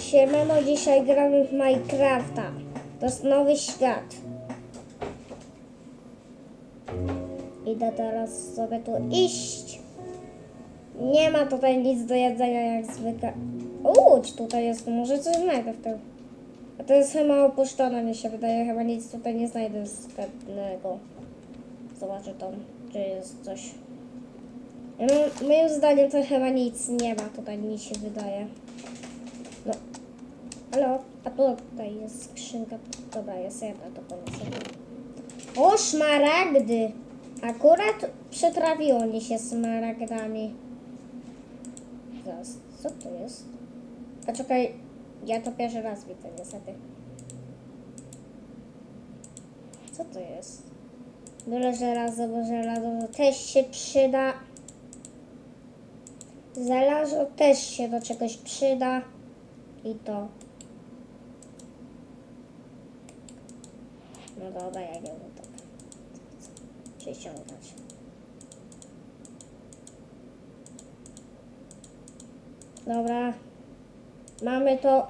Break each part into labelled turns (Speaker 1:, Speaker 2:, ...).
Speaker 1: Siemano, dzisiaj gramy w Minecrafta. To jest nowy świat. Idę teraz sobie tu iść. Nie ma tutaj nic do jedzenia jak zwykle. Łódź tutaj jest, może coś znajdę w tym. A to jest chyba opuszczone, mi się wydaje, chyba nic tutaj nie znajdę zbędnego. Zobaczę tam, czy jest coś. Mam- Moim zdaniem to chyba nic nie ma tutaj, mi się wydaje. No. Halo? A tu tutaj jest skrzynka. Dobra, jest jedna, to polecę. O, szmaragdy! Akurat przetrawiło mi się smaragdami. Zaraz, co to jest? A czekaj, ja to pierwszy raz widzę niestety. Co to jest? Byle żelazo, bo żelazo też się przyda. Żelazo też się do czegoś przyda. I to. No dobra, ja nie wiem tak. Przyciągać. Dobra. Mamy to.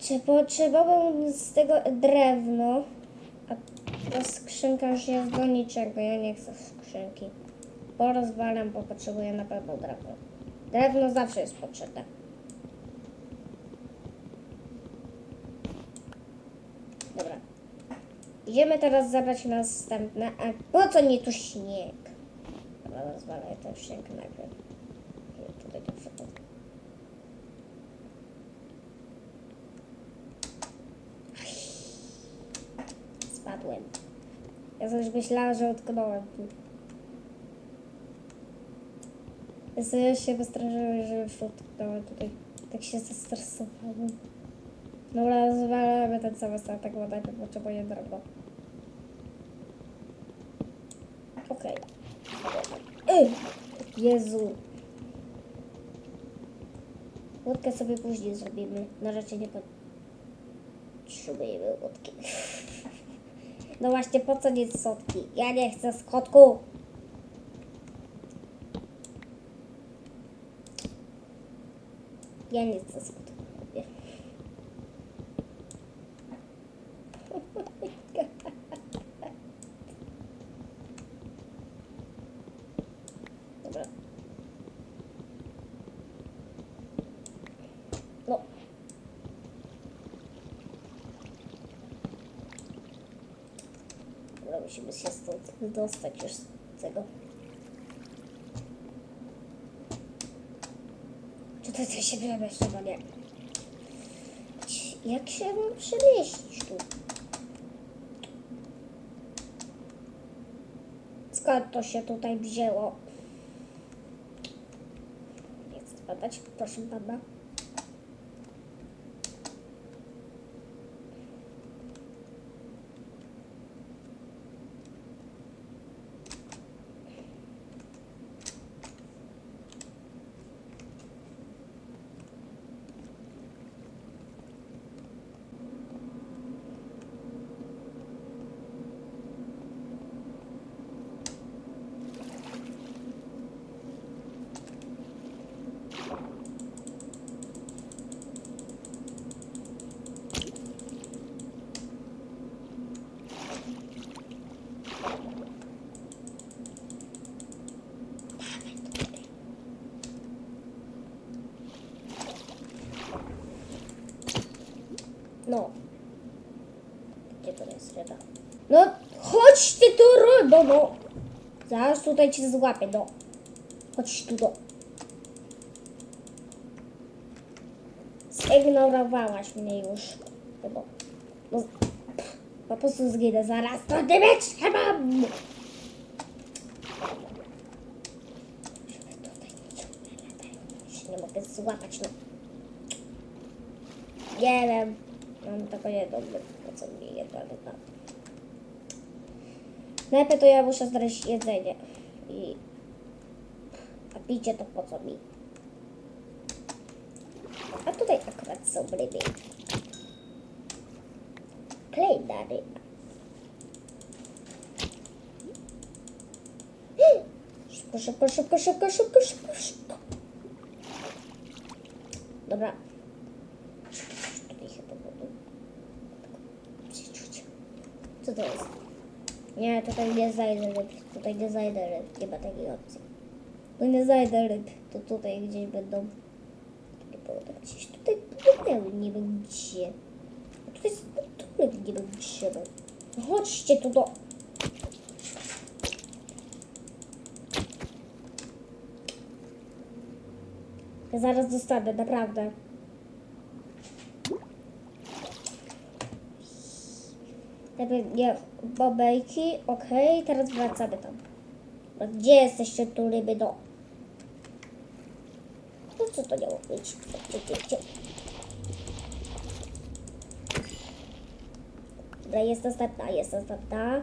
Speaker 1: Czy potrzebowałbym z tego drewno? A ta skrzynka już jest do niczego. Ja nie chcę skrzynki. Porozwalam, bo potrzebuję na pewno drewno. Drewno zawsze jest potrzebne. Dobra. Idziemy teraz zabrać następne. A po co nie tu śnieg? Dobra, rozwalaj ten śnieg najpierw. I Tutaj to. Spadłem. Ja coś myślałam, że utknąłem. Ja sobie się wystraszyłem, że już utknąłem tutaj. Tak się zestresowałem. Dobra, zwalamy ten cały statek, bo najpierw potrzebuję drogę. Okej. Jezu. Łódkę sobie później zrobimy. Na razie nie potrzebujemy łódki. No właśnie, po co nie sotki? Ja nie chcę skotku. Ja nie chcę skotku. Nie. Dobra. No. Dobra, musimy się stąd wydostać już z tego. Czy to się przemieści, no nie. Jak się mam przemieścić tu? Skąd to się tutaj wzięło? Nie chcę spadać, proszę pana. No. Gdzie to jest ryba? No, chodź ty tu rybo, no. Zaraz tutaj cię złapię, no. Chodź tu, no. Zignorowałaś mnie już. Chyba. No, po prostu zginę zaraz. To ty mieć latają. Już nie mogę złapać, no. Nie wiem. Mam taką jedną, po co mi jedna ryba. Najpierw to ja muszę znaleźć jedzenie. I... A picie to po co mi? A tutaj akurat są ryby. Klejna ryba. Szybko, szybko, szybko, szybko, szybko, szybko. Dobra. Tutaj chyba było. Przeczuć. Co to jest? Nie, tutaj nie zajdę ryb. Tutaj nie zajdę ryb. Nie ma takiej opcji. Tu nie zajdę ryb. To tutaj gdzieś będą. Nie było tak gdzieś tutaj płynęły niby gdzie. A tutaj jest turek niby gdzie. No Chodźcie tu do... Zaraz dostanę, naprawdę. Najpierw bobejki, okej, teraz wracamy tam. Gdzie jesteście tu ryby, no? No co to miało być? Dobra, jest następna, jest następna.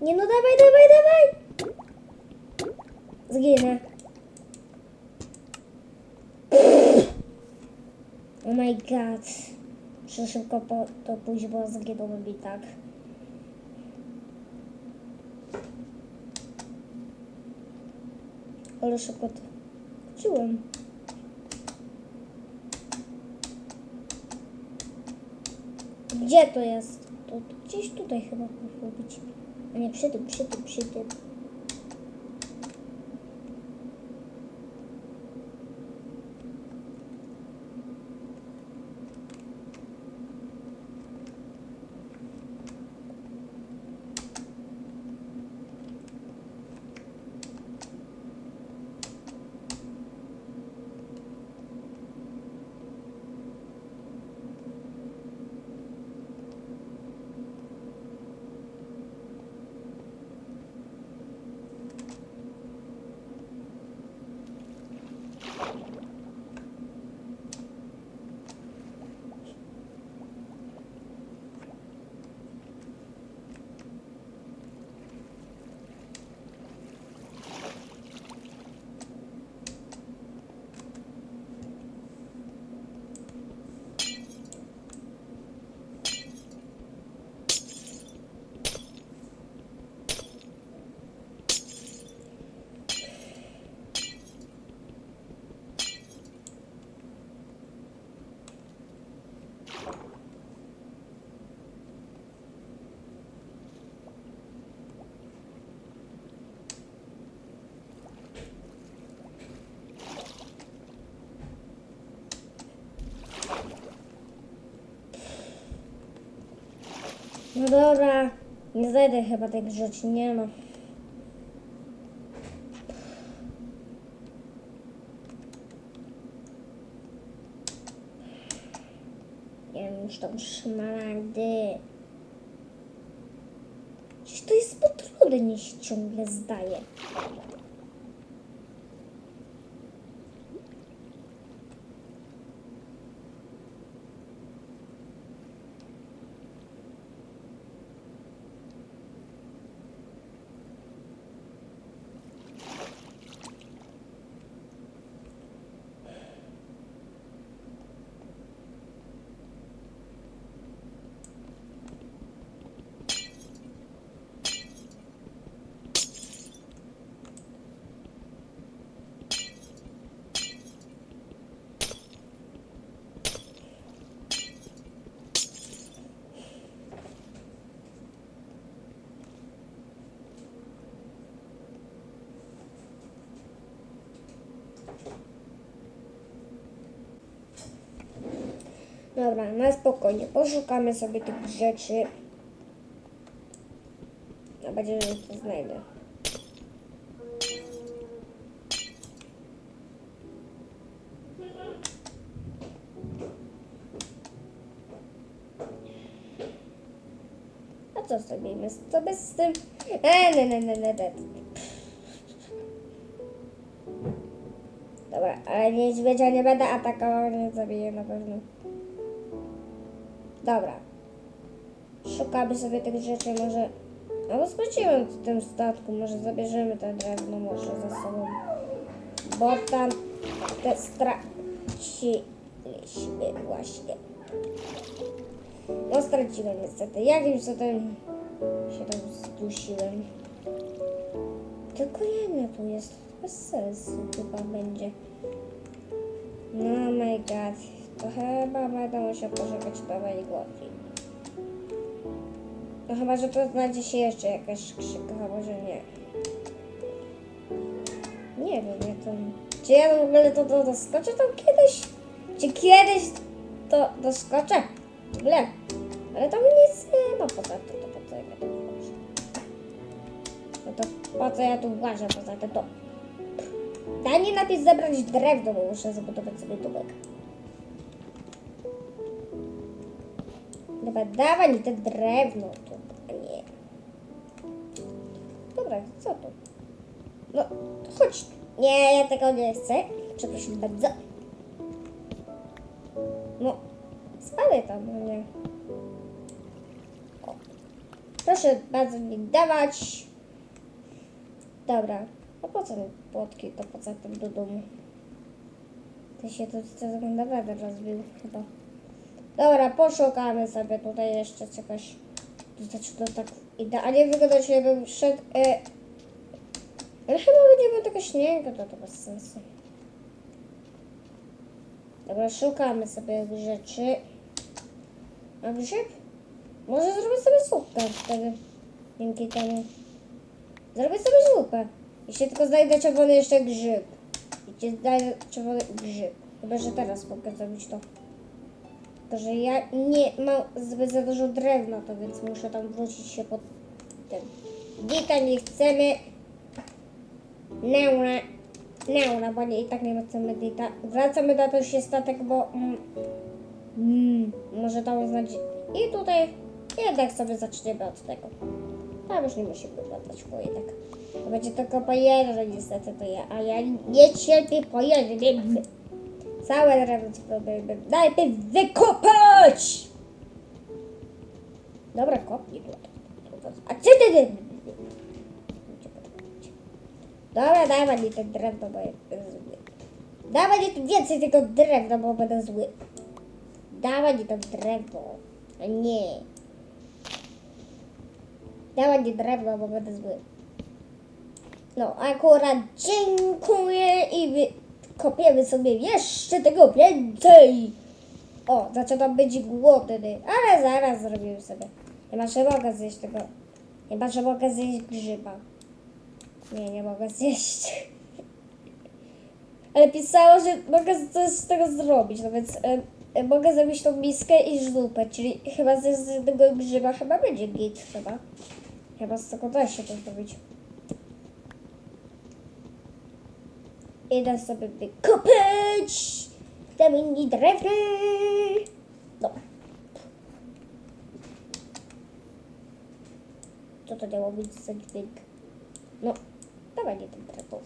Speaker 1: Nie no, dawaj, dawaj, dawaj! Zginę. God. Muszę szybko po, to pójść, bo zginąłem i tak. Ale szybko to wróciłem. Gdzie to jest? To gdzieś tutaj chyba powinno być. A nie, przy tym, przy tym, przy tym. No dobra, nie znajdę chyba tych rzeczy, nie no. Nie wiem, już tam szmaragdy. Przecież to jest potrudnie się ciągle zdaje. Dobra, na spokojnie. Poszukamy sobie tych rzeczy. A będzie, że to znajdę. A co zrobimy? Co bez z tym? E, ne, ne, ne, ne, ne. Dobra, ale niedźwiedzia nie będę atakował, nie zabiję na pewno. Dobra. Szukamy sobie tych rzeczy, może... Albo sprawdzimy w tym statku, może zabierzemy te drewno może ze sobą. Bo tam te straciliśmy właśnie. No straciłem niestety. Jakimś cudem się tam zdusiłem. Tylko jedno tu jest. Bez sensu chyba będzie. No my god. To chyba będę musiał poczekać parę godzin. No chyba, że to znajdzie się jeszcze jakaś skrzynka, a może nie. Nie wiem, jak to... Czy ja w ogóle to, to doskoczę tam kiedyś? Czy kiedyś to doskoczę? W ogóle. Ale tam nic nie ma poza tym, to po co ja tu wchodzę? No to po co ja tu włażę poza tym, to... Daj mi napis drewno, bo muszę zbudować sobie domek. Dobra, dawaj te drewno tu, nie. Dobra, co tu? No, chodź. Nie, ja tego nie chcę. Przepraszam bardzo. No, spadaj tam, no nie. O. Proszę bardzo mi dawać. Dobra. A po co mi płotki, to poza tym do domu? To się to, to naprawdę rozbił chyba. Dobra, poszukamy sobie tutaj jeszcze czegoś. To znaczy to tak idealnie wygląda, że bym szedł... E, ale chyba będzie było tego śniegu, to to bez sensu. Dobra, szukamy sobie rzeczy. A grzyb? Może zrobię sobie zupę wtedy. Dzięki temu. Zrobię sobie zupę. Jeśli tylko znajdę czerwony jeszcze grzyb. Jeśli znajdę czerwony grzyb. Chyba, że teraz mogę zrobić to. Tylko, że ja nie mam zbyt za dużo drewna, to więc muszę tam wrócić się pod ten. Dita nie chcemy. Neura. Neura, bo nie, i tak nie chcemy dita. Wracamy na ten się statek, bo mm, mm, może tam znać. I tutaj jednak sobie zaczniemy od tego. Tam już nie musimy wracać, jednak to będzie tylko po niestety to ja, a ja nie cierpię po jednym. Całe drewno najpierw wykopać! Dobra, kopnij tu. A co ty? Dobra, dawaj mi ten drewno, bo jest zły. Dawaj mi tu więcej tego drewna, bo będę zły. Dawaj mi to drewno. Nie. Dawaj mi drewno, bo będę zły. No, akurat dziękuję i wy... kopiemy sobie jeszcze tego więcej. O, zaczynam być głodny, ale zaraz zrobimy sobie. Chyba, że mogę zjeść tego. Chyba, że mogę zjeść grzyba. Nie, nie mogę zjeść. Ale pisało, że mogę coś z tego zrobić, no więc e, e, mogę zrobić tą miskę i zupę, czyli chyba z tego grzyba chyba będzie git chyba. Chyba z tego da się to zrobić. Idę sobie wykopać. Damy mi drewno. No. Co to miało być za dźwięk? No, dawaj nie ten drewno.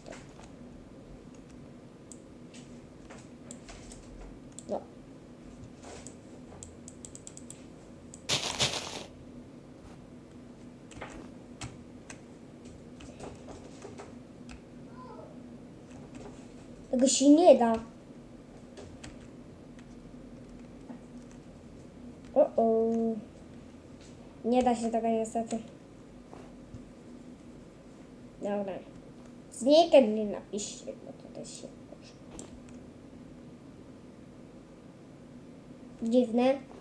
Speaker 1: Tego się nie da. O, o. Nie da się tego niestety. Dobra. Znikaj nie napiszcie, bo tutaj się może. Dziwne.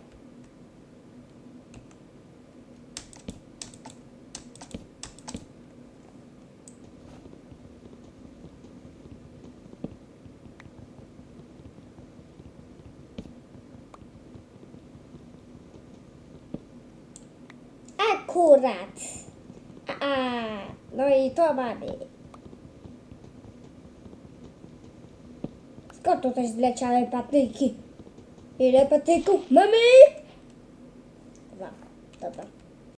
Speaker 1: Akurat. A, no i to mamy. Skąd tutaj zleciały patyki? Ile patyków mamy?